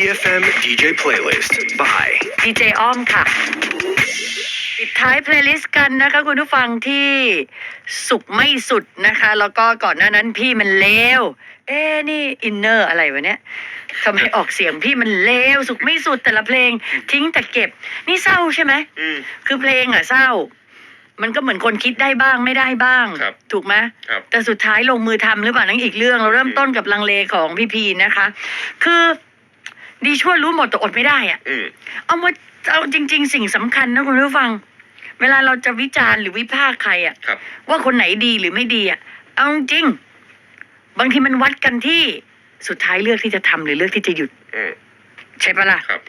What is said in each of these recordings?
EFM DJ playlist by ดีเจอ้อมค่ะ ปิดท้ายเพลย์ลิสต์กันนะคะคุณผู้ฟังที่สุขไม่สุดนะคะ แล้วก็ก่อนหน้านั้นพี่มันเลวเอ๊ะนี่อินเนอร์อะไรวะเนี่ยทำไมออกเสียงพี่มันเลวสุขไม่สุดแต่ละเพลง ทิ้งแต่เก็บ นี่เศร้าใช่ไหม อืม คือเพลงอะเศร้า มันก็เหมือนคนคิดได้บ้างไม่ได้บ้าง ครับถูกไหมครับ แต่สุดท้ายลงมือทำหรือเปล่านั่นอีกเรื่อง เราเริ่มต้นกับลังเลของพี่พีนะคะ คือ ดีชั่วรู้หมดแต่อดไม่ได้อะอืมเอาว่าเอาจริง ๆ สิ่งสำคัญนะคุณผู้ฟัง เวลาเราจะวิจารณ์หรือวิพากษ์ใครอะครับ ว่าคนไหนดีหรือไม่ดีอะเอาจริงบางทีมันวัดกันที่สุดท้ายเลือกที่จะทำหรือเลือกที่จะหยุดอืมใช่ปะล่ะครับ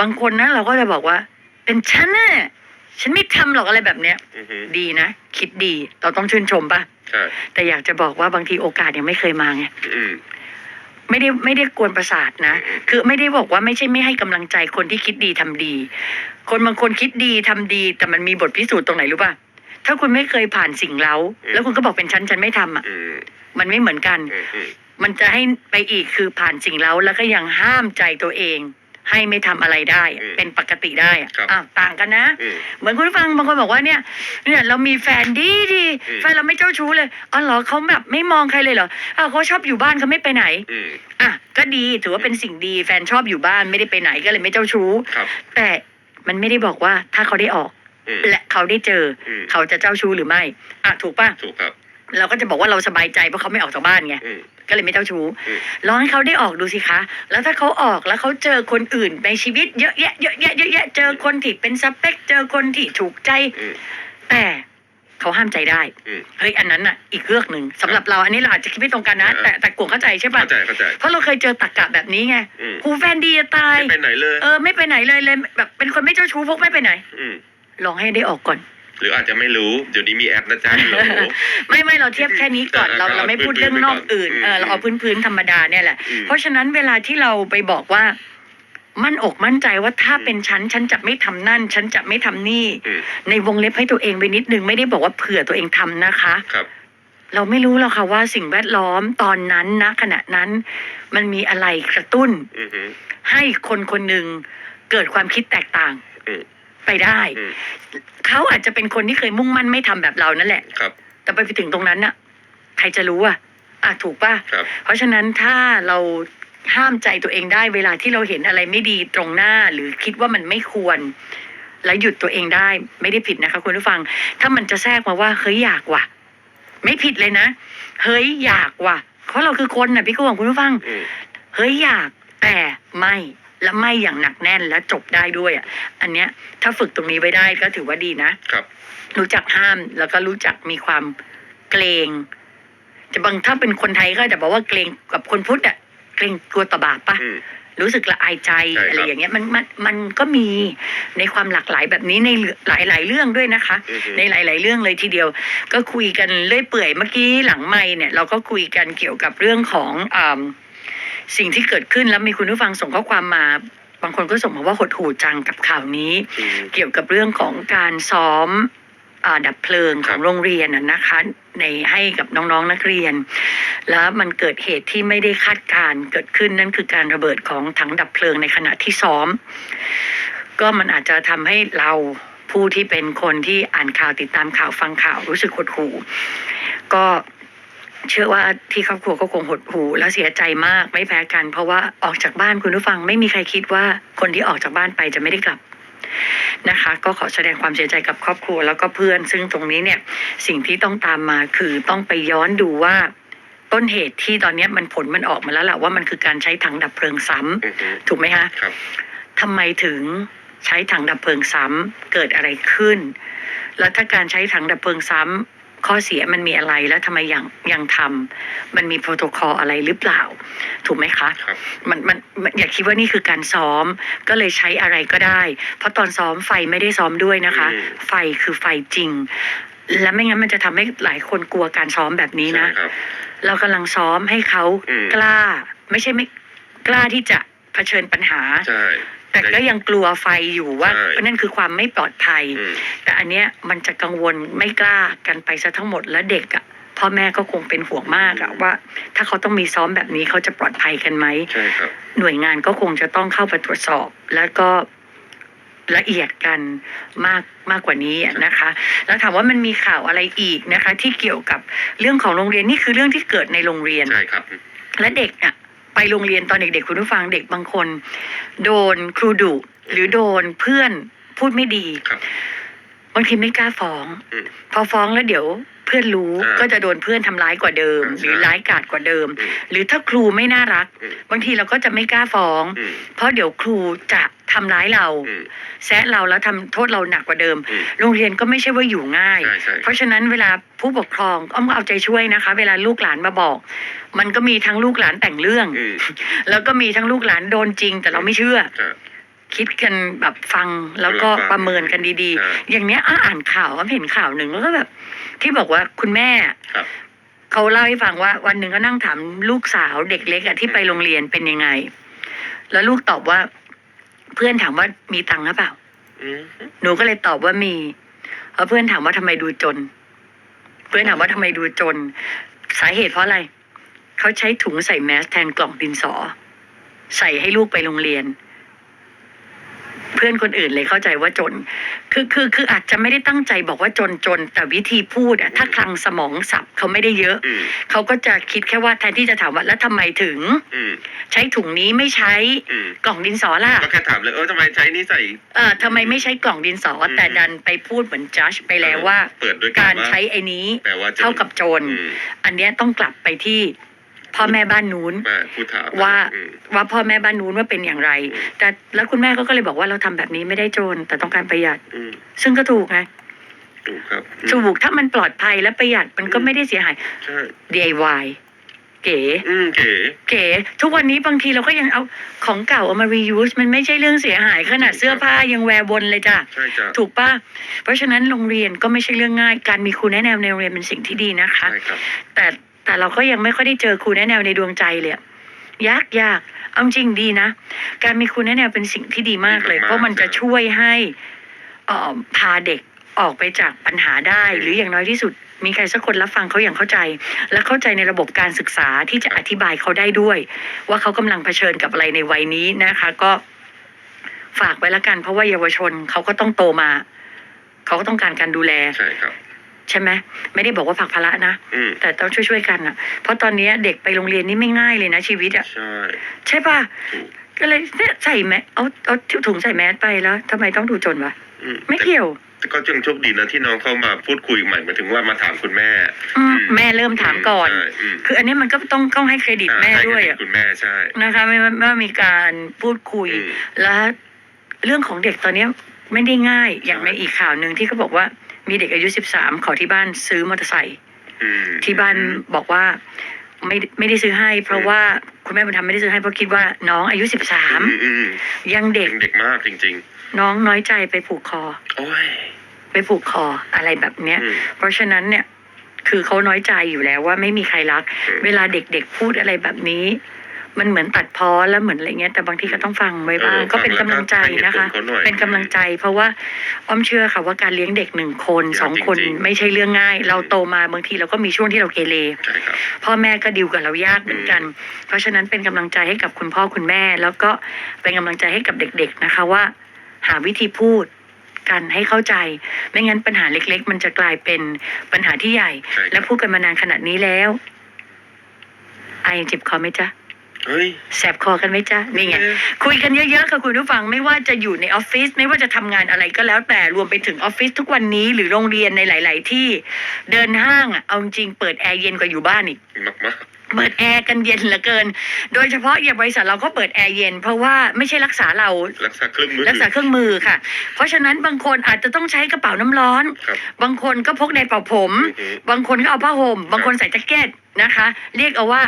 บางคนนะเราก็จะบอกว่า เป็นฉันน่ะฉันไม่ทำหรอกอะไรแบบเนี้ย อือฮึดีนะ คิดดีเราต้องชื่นชมปะใช่แต่อยากจะบอกว่าบางทีโอกาสยังไม่เคยมาไงอืม ไม่ได้ไม่ได้กวนประสาทนะ คือไม่ได้บอกว่าไม่ใช่ไม่ให้กำลังใจคนที่คิดดีทำดี คนบางคนคิดดีทำดี แต่มันมีบทพิสูจน์ตรงไหนรู้ป่ะถ้าคุณไม่เคยผ่านสิ่งเล้า แล้วคุณก็บอกเป็นฉันฉันไม่ทำอะอืมมันไม่เหมือนกันอืมอืมมันจะให้ไปอีกคือผ่านสิ่งเล้าแล้วก็ยังห้ามใจตัวเอง ให้ไม่ทำอะไรได้เป็นปกติได้อะอ้าวต่างกันนะ อืมเหมือนคุณผู้ฟังบางคนบอกว่าเนี่ย เนี่ยเรามีแฟนดีดีอืม แฟนเราไม่เจ้าชู้เลยอ๋อเหรอเขาแบบไม่มองใครเลยเหรออ้าวเขาชอบอยู่บ้านเขาไม่ไปไหน อืมอะก็ดีถือว่าเป็นสิ่งดีแฟนชอบอยู่บ้านไม่ได้ไปไหนก็เลยไม่เจ้าชู้ ครับแต่มันไม่ได้บอกว่าถ้าเขาได้ออก อืม และเขาได้เจออม เขาจะเจ้าชู้หรือไม่อะถูกป่ะ ถูกครับ เราก็จะบอกว่าเราสบายใจเพราะเขาไม่ออกจากบ้านไง อืม ก็เลยไม่เจ้าชู้อืม ลองให้เขาได้ออกดูสิคะ แล้วถ้าเขาออกแล้วเขาเจอคนอื่นในชีวิตเยอะแยะเยอะแยะเยอะแยะเจอคนที่เป็นสเปค เจอคนที่ถูกใจ อืม แต่เขาห้ามใจได้ อืม เฮ้ยอันนั้นน่ะอีกเรื่องหนึ่งสำหรับเราอันนี้เราอาจจะคิดไม่ตรงกันนะอ่าแต่แต่กลุ่มเข้าใจใช่ป่ะเข้าใจเข้าใจ เพราะเราเคยเจอตรกกะแบบนี้ไงอืมครูแฟนดีจะตาย ไม่ไปไหนเลย เออไม่ไปไหนเลยเลยแบบเป็นคนไม่เจ้าชู้พกไม่ไปไหน อืม ลองให้ได้ออกก่อน หรืออาจจะไม่รู้เดี๋ยวนี้มีแอปนะจ๊ะฮัลโหลไม่ไม่เราเทียบแค่นี้ก่อนเออเราเอาเราไม่พูดพื้นๆเรื่องนอกอื่นไปก่อนเออเราเอาพื้นพื้นๆธรรมดาเนี่ยแหละ อืม เพราะฉะนั้นเวลาที่เราไปบอกว่า มั่นอกมั่นใจว่าถ้าอืมเป็นฉันฉันจะไม่ทำนั่น ฉันจะไม่ทำนี่ อืมในวงเล็บให้ตัวเองไปนิดนึงไม่ได้บอกว่าเผื่อตัวเองทำนะคะ ครับ เราไม่รู้หรอกค่ะว่าสิ่งแวดล้อมตอนนั้นนะขณะนั้น มันมีอะไรกระตุ้น อือฮึให้คนคนหนึ่งเกิดความคิดแตกต่าง อืม ไปได้ อืมเขาอาจจะเป็นคนที่เคยมุ่งมั่นไม่ทำแบบเรานั่นแหละ ครับแต่ไปถึงตรงนั้นน่ะ ใครจะรู้อะอะถูกป่ะ ครับ เพราะฉะนั้นถ้าเราห้ามใจตัวเองได้เวลาที่เราเห็นอะไรไม่ดีตรงหน้าหรือคิดว่ามันไม่ควร แล้วหยุดตัวเองได้ไม่ได้ผิดนะคะคุณผู้ฟัง ถ้ามันจะแทรกมาว่าเฮ้ยอยากว่ะ ไม่ผิดเลยนะเฮ้ยอยากว่ะเพราะเราคือคนน่ะพี่กุ้งคุณผู้ฟัง อืมเฮ้ยอยากแต่ไม่ และไม่อย่างหนักแน่นและจบได้ด้วยอะอันเนี้ยถ้าฝึกตรงนี้ไว้ได้ก็ถือว่าดีนะ ครับ รู้จักห้ามแล้วก็รู้จักมีความเกรงแต่บางถ้าเป็นคนไทยก็จะบอกว่าเกรงกับคนพุทธอะเกรงกลัวต่อบาปปะอืม รู้สึกละอายใจใช่ครับอะไรอย่างเงี้ยมันมันมันก็มีในความหลากหลายแบบนี้ในหลายหลายๆเรื่องด้วยนะคะ อือฮึ ในหลาย ๆ เรื่องเลยทีเดียว ก็คุยกันเรื่อยเปื่อยเมื่อกี้หลังไม่เนี่ย เราก็คุยกันเกี่ยวกับเรื่องของอ่า สิ่งที่เกิดขึ้นแล้วมีคุณผู้ฟังส่งข้อความมา บางคนก็ส่งมาว่าหดหู่จังกับข่าวนี้ อืม เกี่ยวกับเรื่องของการซ้อมอาดับเพลิงขครัองบโรงเรียนน่ะนะคะ ในให้กับน้องๆนนักเรียน แล้วมันเกิดเหตุที่ไม่ได้คาดการณ์เกิดขึ้นนั่นคือการระเบิดของถังดับเพลิงในขณะที่ซ้อม ก็มันอาจจะทำให้เราผู้ที่เป็นคนที่อ่านข่าวติดตามข่าวฟังข่าวรู้สึกหดหู่ก็ เชื่อว่าที่ครอบครัวก็คงหดหู่และเสียใจมากไม่แพ้กัน เพราะว่าออกจากบ้านคุณผู้ฟังไม่มีใครคิดว่าคนที่ออกจากบ้านไปจะไม่ได้กลับนะคะก็ขอแสดงความเสียใจกับครอบครัวแล้วก็เพื่อน ซึ่งตรงนี้เนี่ยสิ่งที่ต้องตามมาคือต้องไปย้อนดูว่าต้นเหตุที่ตอนเนี้ยมันผลมันออกมาแล้วแหละว่ามันคือการใช้ถังดับเพลิงซ้ำอือฮึถูกไหมคะครับทำไมถึงใช้ถังดับเพลิงซ้ำเกิดอะไรขึ้น แล้วถ้าการใช้ถังดับเพลิงซ้ำ ข้อเสียมันมีอะไรแล้วทำไมยังยังทำมันมีโปรโตคอลอะไรหรือเปล่า ถูกไหมคะครับมันมันมันอย่าคิดว่านี่คือการซ้อมก็เลยใช้อะไรก็ได้ เพราะตอนซ้อมไฟไม่ได้ซ้อมด้วยนะคะ อืม ไฟคือไฟจริง และไม่งั้นมันจะทำให้หลายคนกลัวการซ้อมแบบนี้นะ ใช่ครับ เรากำลังซ้อมให้เขาอืม กล้า ไม่ใช่ไม่กล้าที่จะเผชิญปัญหา ใช่ แต่ก็ยังกลัวไฟอยู่ว่าใช่ นั่นคือความไม่ปลอดภัย อืม แต่อันเนี้ยมันจะกังวลไม่กล้ากันไปซะทั้งหมดแล้วเด็กอะพ่อแม่ก็คงเป็นห่วงมากอะว่า ถ้าเขาต้องมีซ้อมแบบนี้เขาจะปลอดภัยกันไหม ใช่ครับ หน่วยงานก็คงจะต้องเข้าไปตรวจสอบ แล้วก็ละเอียดกันมากมากกว่านี้อะนะคะ แล้วถามว่ามันมีข่าวอะไรอีกนะคะ ที่เกี่ยวกับเรื่องของโรงเรียนนี่คือเรื่องที่เกิดในโรงเรียน ใช่ครับ และเด็กอะ ไปโรงเรียนตอนเด็กๆคุณผู้ฟังเด็กบางคน โดนครูดุหรือโดนเพื่อนพูดไม่ดี ครับ บางทีไม่กล้าฟ้อง อืม พอฟ้องแล้วเดี๋ยว เพื่อนรู้อ่าก็จะโดนเพื่อนทำร้ายกว่าเดิมอ่าหรือใช่ร้ายกาจกว่าเดิม อืมหรือถ้าครูไม่น่ารัก อืม บางทีเราก็จะไม่กล้าฟ้อง อืมเพราะเดี๋ยวครูจะทำร้ายเรา อืมแซะเราแล้วทำโทษเราหนักกว่าเดิม อืมโรงเรียนก็ไม่ใช่ว่าอยู่ง่าย ใช่ใช่ เพราะฉะนั้นเวลาผู้ปกครองอ้อมก็เอาใจช่วยนะคะ เวลาลูกหลานมาบอก มันก็มีทั้งลูกหลานแต่งเรื่อง อืมแล้วก็มีทั้งลูกหลานโดนจริง แต่เราไม่เชื่อ ใช่ คิดกันแบบฟังแล้วก็ฟังประเมินกันดีใช่ๆอย่างเนี้ยอ้าอ่านข่าวก็เห็นข่าวหนึ่งแล้วก็แบบ ที่บอกว่าคุณแม่ครับเขาเล่าให้ฟังว่า วันหนึ่งก็นั่งถามลูกสาวเด็กเล็กอะที่ไปโรงเรียนเป็นยังไง แล้วลูกตอบว่า เพื่อนถามว่ามีตังค์หรือเปล่าอืมหนูก็เลยตอบว่ามีแล้วเพื่อนถามว่าทำไมดูจน เพื่อนถามว่าทำไมดูจน สาเหตุเพราะอะไรเขาใช้ถุงใส่แมสแทนกล่องดินสอ ใส่ให้ลูกไปโรงเรียนเพื่อนคนอื่นเลยเข้าใจว่าจน คือคือคืออาจจะไม่ได้ตั้งใจบอกว่าจนจน แต่วิธีพูดอะถ้าคลังสมองสับเขาไม่ได้เยอะ อืมเขาก็จะคิดแค่ว่าแทนที่จะถามว่าแล้วทำไมถึง อืมใช้ถุงนี้ไม่ใช้อืมกล่องดินสอล่ะ ก็แค่ถามเลยเออทำไมใช้นี่ใส่ เออทำไมไม่ใช้กล่องดินสออืมแต่ดันไปพูดเหมือนจัดไปแล้วว่า เปิดด้วยการว่าใช้ไอ้นี้แปลว่าจนเท่ากับโจร อืมอันเนี้ยต้องกลับไปที่ พ่อแม่บ้านนู้นมาพูดถามว่าอืมว่าพ่อแม่บ้านนู้นว่าเป็นอย่างไรอืมแต่แล้วคุณแม่ก็เลยบอกว่าเราทำแบบนี้ไม่ได้โจรแต่ต้องการประหยัดอืมซึ่งก็ถูกไงถูกครับอืมถูกถ้ามันปลอดภัยและประหยัดมันก็อืมไม่ได้เสียหายใช่ DIY เก๋อืมเก๋เก๋ทุกวันนี้บางทีเราก็ยังเอาของเก่าเอามา reuse มันไม่ใช่เรื่องเสียหาย ขนาดเสื้อผ้ายังแวร์บนเลยจ้ะใช่จ้ะถูกป่ะ เพราะฉะนั้นโรงเรียนก็ไม่ใช่เรื่องง่าย การมีครูแนะแนวในโรงเรียนเป็นสิ่งที่ดีนะคะใช่ครับแต่ แต่เราก็ยังไม่ค่อยได้เจอครูแนะแนวในดวงใจเลยอะยากยากเอาจริงดีนะ การมีครูแนะแนวเป็นสิ่งที่ดีมากเลยดีมากๆเพราะมันจะช่วยให้เอ่อพาเด็กออกไปจากปัญหาได้อืมหรืออย่างน้อยที่สุด มีใครสักคนรับฟังเขาอย่างเข้าใจ และเข้าใจในระบบการศึกษาที่จะอธิบายเขาได้ด้วย ว่าเขากำลังเผชิญกับอะไรในวัยนี้นะคะ ก็ฝากไว้ละกัน เพราะว่าเยาวชนเขาก็ต้องโตมา เขาก็ต้องการการดูแลใช่ครับ ใช่ไหมไม่ได้บอกว่าฝากภาระนะ อืมแต่ต้องช่วยๆกันอะ เพราะตอนนี้เด็กไปโรงเรียนนี่ไม่ง่ายเลยนะชีวิตอะ ใช่ใช่ป่ะ ถูกก็เลยเนี่ยใส่แมสเอาเอาถุงใส่แมสไปแล้วทำไมต้องดูจนวะ อืมไม่เกี่ยวแต่ก็ยังโชคดีนะที่น้องเข้ามาพูดคุยใหม่หมายถึงว่ามาถามคุณแม่อืมอืมแม่เริ่มถามก่อน ใช่อืมคืออันนี้มันก็ต้องต้องให้เครดิตอ่าแม่ให้ด้วยเครดิอะตคุณแม่ใช่ นะคะ ไม่ว่าไม่ว่ามีการพูดคุย อืม และเรื่องของเด็กตอนนี้ไม่ได้ง่ายอย่างใช่ในอีกข่าวหนึ่งที่เขาบอกว่า มีเด็กอายุสิบสามขอที่บ้านซื้อมอเตอร์ไซค์อืมที่บ้านบอกว่าไม่ไม่ได้ซื้อให้ เพราะว่าคุณแม่บุญธรรมไม่ได้ซื้อให้เพราะคิดว่าน้องอายุสิบสามอืมอืมยังเด็กยังเด็กมากจริง น้องน้อยใจไปผูกคอ ๆ โอ้ย ไปผูกคออะไรแบบเนี้ย อืมเพราะฉะนั้นเนี่ยคือเขาน้อยใจอยู่แล้วว่าไม่มีใครรัก อืม เวลาเด็กๆพูดอะไรแบบนี้ มันเหมือนตัดพ้อแล้วเหมือนอะไรเงี้ยแต่บางทีก็ต้องฟังไว้บ้างเออก็เป็นกำลังใจฟังแล้วก็นะคะให้เหตุผลเขาหน่อยเป็นกำลังใจ เพราะว่าอ้อมเชื่อค่ะว่าการเลี้ยงเด็กหนึ่งคนยากสองคนจริงๆไม่ใช่เรื่องง่าย เราโตมาบางทีเราก็มีช่วงที่เราเกเรใช่ครับพ่อแม่ก็ดิวกับเรายากเหมือนกัน เพราะฉะนั้นเป็นกำลังใจให้กับคุณพ่อคุณแม่ แล้วก็เป็นกำลังใจให้กับเด็ก ๆนะคะว่า หาวิธีพูดกันให้เข้าใจ ไม่งั้นปัญหาเล็ก ๆ มันจะกลายเป็นปัญหาที่ใหญ่ใช่ครับและพูดกันมานานขนาดนี้แล้วไอยังเจ็บคอไหมจ๊ะ เฮ้ย แสบคอกันไหมจ๊ะนี่ไงคุยกันเยอะๆค่ะคุณผู้ฟังไม่ว่าจะอยู่ในออฟฟิศไม่ว่าจะทำงานอะไรก็แล้วแต่รวมไปถึงออฟฟิศทุกวันนี้หรือโรงเรียนในหลาย ๆ ที่ เดินห้างอะเอาจริงๆเปิดแอร์เย็นกว่าอยู่บ้านอีกมากมากเปิดแอร์กันเย็นเหลือเกิน โดยเฉพาะอย่างบริษัทเราก็เปิดแอร์เย็น เพราะว่าไม่ใช่รักษาเราๆรักษาเครื่องมือ รักษาเครื่องมือค่ะ เพราะฉะนั้นบางคนอาจจะต้องใช้กระเป๋าน้ำร้อน ครับบางคนก็พกในเป่าผม อือฮึบางคนก็เอาผ้าห่ม บางคนใส่แจ็คเก็ตนะคะ เรียกเอาว่า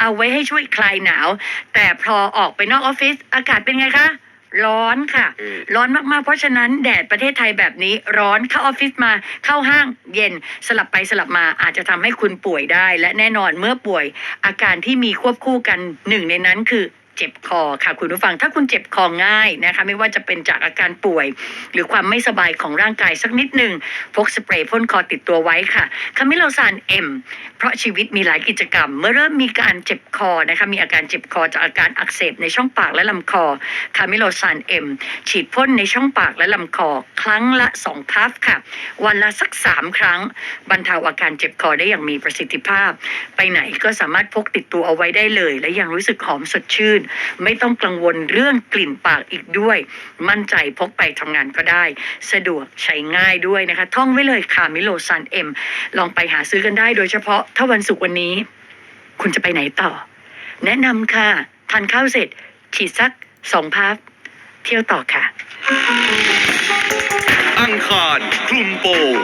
เอาไว้ให้ช่วยคลายหนาว แต่พอออกไปนอกออฟฟิศอากาศเป็นไงคะ ร้อนค่ะ อืม ร้อนมากๆ เพราะฉะนั้นแดดประเทศไทยแบบนี้ร้อนเข้าออฟฟิศมาเข้าห้างเย็นสลับไปสลับมาอาจจะทำให้คุณป่วยได้ และแน่นอนเมื่อป่วยอาการที่มีควบคู่กันหนึ่งในนั้นคือ เจ็บคอค่ะคุณผู้ฟังถ้าคุณเจ็บคอง่ายนะคะไม่ว่าจะเป็นจากอาการป่วย หรือความไม่สบายของร่างกายสักนิดหนึ่งพกสเปรย์พ่นคอติดตัวไว้ค่ะคามิโลซานเอ็มเพราะชีวิตมีหลายกิจกรรม เมื่อเริ่มมีการเจ็บคอนะคะมีอาการเจ็บคอจากอาการอักเสบในช่องปากและลำคอคามิโลซานเอ็มฉีดพ่นในช่องปากและลำคอ ครั้งละสองพัฟค่ะ วันละสักสามครั้ง บรรเทาอาการเจ็บคอได้อย่างมีประสิทธิภาพ ไปไหนก็สามารถพกติดตัวเอาไว้ได้เลย และยังรู้สึกหอมสดชื่นไม่ต้องกังวลเรื่องกลิ่นปากอีกด้วย มั่นใจพกไปทำงานก็ได้ สะดวกใช้ง่ายด้วยนะคะ ท่องไว้เลยค่ะมิโลซันเอ็มลองไปหาซื้อกันได้โดยเฉพาะถ้าวันศุกร์วันนี้ คุณจะไปไหนต่อ แนะนำค่ะทานข้าวเสร็จ ฉีดสักสองพัฟเที่ยวต่อค่ะ อังคารคลุมโปง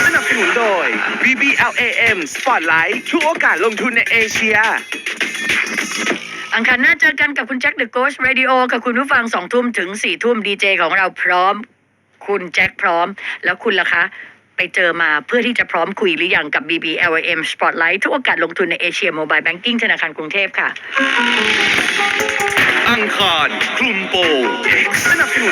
สนับสนุนโดย BBLAM Spotlight ทุกโอกาสลงทุนในเอเชีย อังคารหน้าเจอกันกับคุณแจ็คเดอะโกสเรดิโอกับคุณผู้ฟังสองทุ่มถึงสี่ทุ่มดีเจของเราพร้อม คุณแจ็คพร้อม แล้วคุณล่ะคะ ไปเจอมาเพื่อที่จะพร้อมคุยหรือยังกับ BBLM Spotlight ทุกโอกาสลงทุนในเอเชียโมบายแบงกิ้งธนาคารกรุงเทพค่ะ อังคารคลุมโปง X สนับสนุน